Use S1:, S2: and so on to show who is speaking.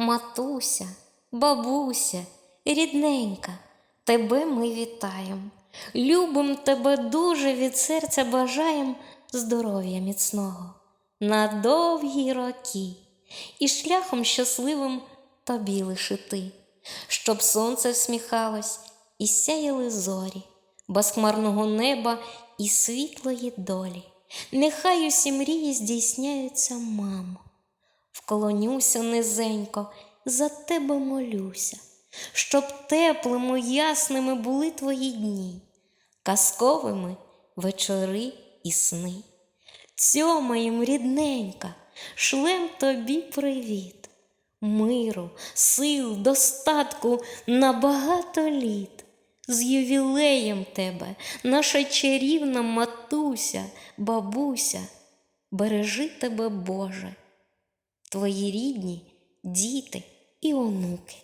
S1: Матуся, бабуся, рідненька, тебе ми вітаєм. Любим тебе дуже від серця бажаєм здоров'я міцного на довгі роки і шляхом щасливим тобі лишити, щоб сонце всміхалось і сяяли зорі, безхмарного неба і світлої долі. Нехай усі мрії здійсняються, мамо. Вклонюся низенько, за тебе молюся, щоб теплими, ясними були твої дні, казковими вечори і сни. Цьомаєм, рідненька, шлем тобі привіт, миру, сил, достатку на багато літ. З ювілеєм тебе, наша чарівна матуся, бабуся, бережи тебе, Боже, твої рідні, діти і онуки.